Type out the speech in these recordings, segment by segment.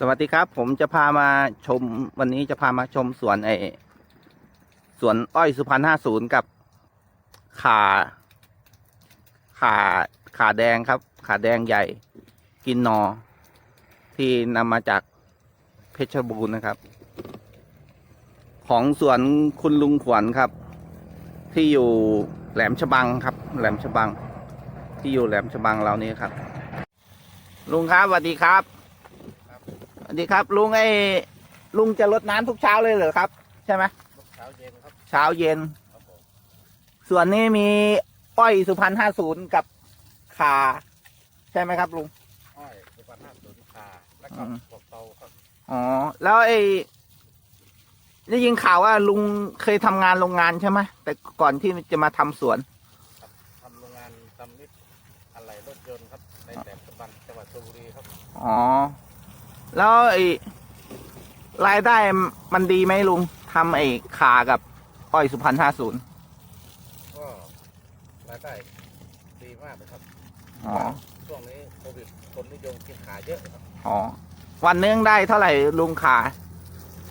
สวัสดีครับ ผมจะพามาชมวันนี้จะพามาชมสวนไอสวนอ้อยสุพรรณห้าศูนย์กับขาขาขาแดงครับ ขาแดงใหญ่ กินนอ ที่นำมาจากเพชรบูรณ์นะครับ ของสวนคุณลุงขวัญครับ ที่อยู่แหลมฉบังครับ แหลมฉบัง ที่อยู่แหลมฉบังเรานี่ครับ ลุงครับสวัสดีครับ ดีครับ ลุงไอ้ลุงจะรดน้ำทุกเช้าเลยเหรอครับ ใช่ไหมเช้าเย็นครับเช้าเย็น ครับผมส่วนนี้มีอ้อยสุพรรณห้าศูนย์กับขาใช่ไหมครับลุง อ้อยสุพรรณห้าศูนย์คาแล้วก็อืม ปกเตาครับอ๋อ แล้วไอ้ได้ยินข่าวว่าลุงเคยทำงานโรงงานใช่ไหมแต่ก่อนที่จะมาทำสวน ทำโรงงานทำนิดอะไรรถยนต์ครับ ในแหลมฉบังจังหวัดชลบุรีครับ อ๋อ แล้วไอ้รายได้มันดีไหมลุงทำไอ้ขากับอ้อยสุพรรณห้าศูนย์ก็รายได้ดีมากเลยครับอ๋อช่วงนี้โควิดคนนิยมกินขาเยอะครับอ๋อวันนึงได้เท่าไหร่ลุงขา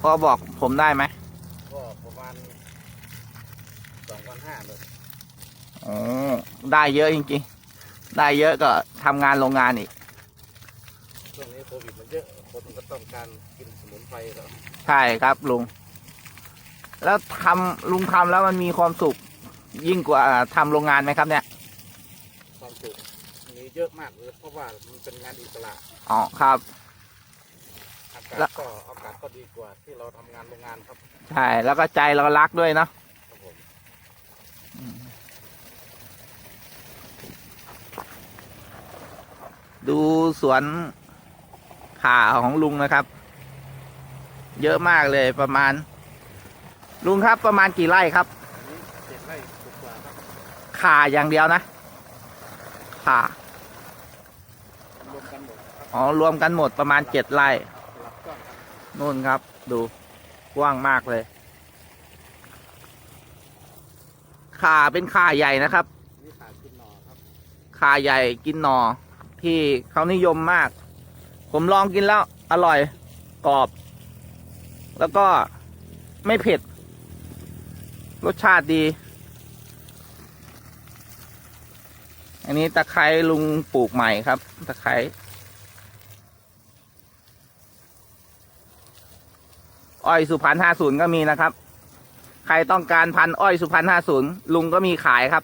พอบอกผมได้ไหมก็ประมาณสองพันห้าเลยอ๋อได้เยอะจริงๆ ได้เยอะก็ทำงานโรงงานอีกช่วงนี้โควิดมันเยอะ คนก็ต้องการกินสมุนไพรครับใช่ครับลุง แล้วทำลุงทำแล้วมันมีความสุข ยิ่งกว่าทำโรงงานไหมครับเนี่ย ความสุขมีเยอะมากเลยเพราะว่ามันเป็นงานอิสระอ๋อครับ อากาแล้ศวก็อากาศก็ดีกว่าที่เราทำงานโรงงานครับใช่ แล้วก็ใจเรารักด้วยเนาะครับผมดูสวน ขาของลุงนะครับ เยอะมากเลยประมาณ ลุงครับประมาณกี่ไร่ครับเจ็ดไร่กว่าครับขาอย่างเดียวนะขาอ๋อรวมกันหมดประมาณเจ็ดไร่นู่นครับ ดูกว้างมากเลยขาเป็นขาใหญ่นะครับขากินหน่อครับขาใหญ่กินหนอที่เขานิยมมาก ผมลองกินแล้ว อร่อย กรอบ แล้วก็ไม่เผ็ด รสชาติดี อันนี้ตะไคร้ลุงปลูกใหม่ครับ ตะไคร้อ้อยสุพรรณห้าศูนย์ก็มีนะครับ ใครต้องการพันอ้อยสุพรรณห้าศูนย์ลุงก็มีขายครับ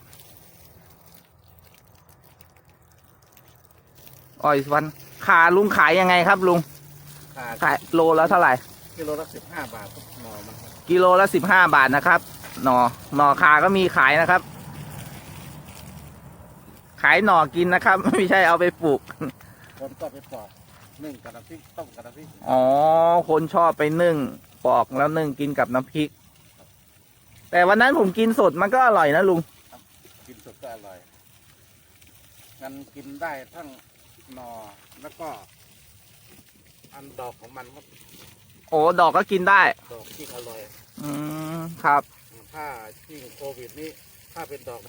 อ้อยสุพรรณ ขาลุงขายยังไงครับลุงขาขายโลละเท่าไหร่ กิโลละสิบห้าบาทครับหน่อมันครับกิโลละสิบห้าบาทนะครับ หน่อหน่อขาก็มีขายนะครับ ขายหน่อกินนะครับ ไม่ใช่เอาไปปลูก คนก็ไปปอกนึ่งกับน้ำพริกต้มกับน้ำพริกอ๋อ คนชอบไปนึ่ง ปอกแล้วนึ่งกินกับน้ำพริก แต่วันนั้นผมกินสดมันก็อร่อยนะลุง กินสดก็อร่อยงั้นกินได้ทั้งหน่อ แล้วก็ อันดอกของมันครับโอ้ดอกก็กินได้ ดอกที่อร่อย อืมครับ ถ้ายิ่งโควิดนี้ ถ้าเป็นดอก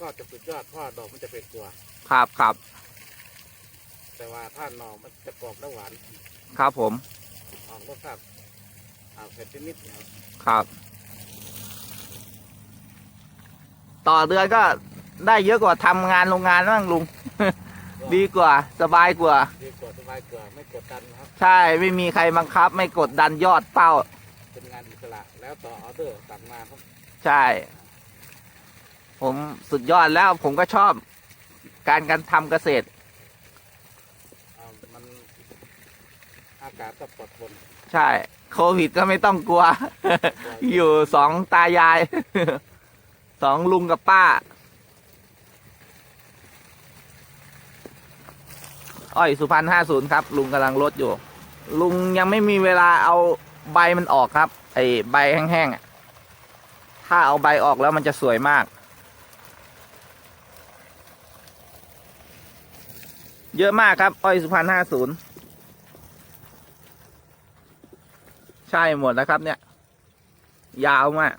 ก็จะสุดยอดเพราะว่าดอกมันจะเป็นกว่าครับครับแต่ว่าถ้าหน่อมันจะกรอบและหวานครับผมออกรสชาติอ่าเผ็ดนิดๆนะครับครับ ต่อเดือนก็ได้เยอะกว่าทำงานโรงงานบ้างลุง ดีกว่า สบายกว่า ดีกว่าสบายกว่าไม่กดดันนะครับ ใช่ไม่มีใครบังคับ ไม่กดดันยอดเป้า เป็นงานอิสระแล้วต่อออเดอร์สั่งมาครับ ใช่ ผมสุดยอดแล้วผมก็ชอบ การการทำเกษตร อ่ามันอากาศก็ปลอดทนใช่ โควิดก็ไม่ต้องกลัว อยู่สองตายาย สองลุงกับป้า อ้อยสุพรรณห้าศูนย์ครับ ลุงกำลังลดอยู่ ลุงยังไม่มีเวลาเอาใบมันออกครับ ไอ้ใบแห้งๆอะถ้าเอาใบออกแล้วมันจะสวยมาก เยอะมากครับ อ้อยสุพรรณห้าศูนย์ใช่หมดแล้วครับเนี่ย ยาวมาก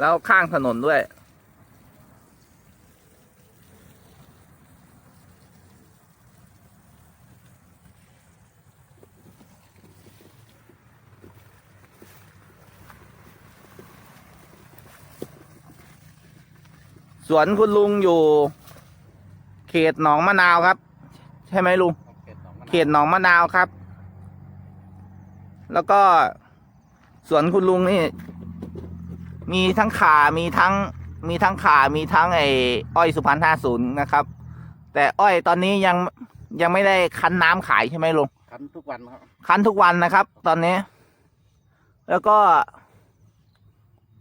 แล้วข้างถนนด้วย สวนคุณลุงอยู่ เขตหนองมะนาวครับ ใช่ไหมลุงเขตหนองมะนาวเขตหนองมะนาวครับ แล้วก็สวนคุณลุงนี่ มีทั้งขามีทั้ง มีทั้งขามีทั้งไอ้อ้อยสุพรรณห้าศูนย์นะครับ แต่อ้อยตอนนี้ยังยังไม่ได้คั้นน้ำขายใช่ไหมลุงคันทุกวันครับคั้นทุกวันนะครับ ตอนนี้ แล้วก็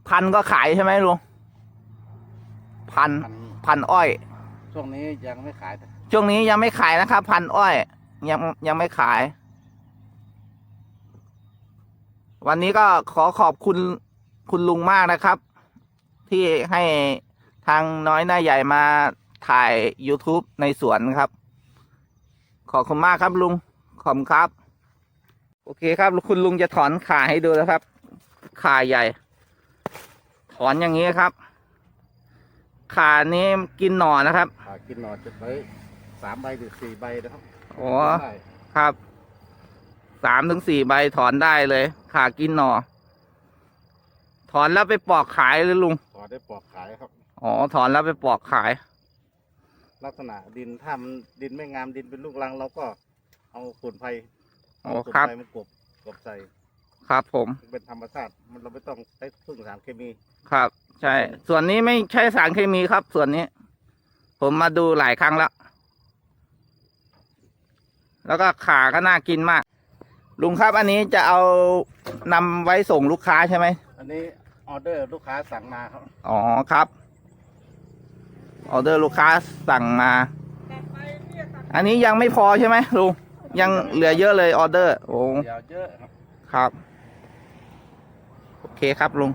พันธุ์ก็ขายใช่ไหมลุง พันธุ์คันพันธุ์อ้อย ช่วงนี้ยังไม่ขาย ช่วงนี้ยังไม่ขายนะครับ พันธุ์อ้อย ยังยังไม่ขาย วันนี้ก็ขอขอบคุณคุณลุงมากนะครับ ที่ให้ทางน้อยหน้าใหญ่มาถ่าย YouTube ในสวนครับ ขอบคุณมากครับลุง ขอบคุณครับ โอเคครับ คุณลุงจะถอนขาให้ดูนะครับ ขาใหญ่ ถอนอย่างนี้ครับ ขานี้กินหน่อนะครับขากินหน่อจะไปสามใบหรือสี่ใบนะครับอ๋อได้ครับสามถึงสี่ใบถอนได้เลย ขากินหน่อ ถอนแล้วไปปอกขายเลยลุงขอได้ปลอกขายครับ อ๋อถอนแล้วไปปอกขาย ลักษณะดินถ้ามันดินไม่งามดินเป็นลูกรังเราก็เอาฝุ่นไฟอ๋เอาอฝุ่นครับไฟมากบกบใส่ครับผม เป็นธรรมชาติมันเราไม่ต้องใช้พึ่งสารเคมีครับ ใช่ ส่วนนี้ไม่ใช่สารเคมีครับ ส่วนนี้ ผมมาดูหลายครั้งแล้ว แล้วก็ขาก็น่ากินมาก ลุงครับอันนี้จะเอานำไว้ส่งลูกค้าใช่ไหม อันนี้ออเดอร์ลูกค้าสั่งมาครับ อ๋อครับ ออเดอร์ลูกค้าสั่งมา อันนี้ยังไม่พอใช่ไหมลุง ยังเหลือเยอะเลยออเดอร์ โอ้เดี๋ยวเยอะครับ ครับ โอเคครับลุง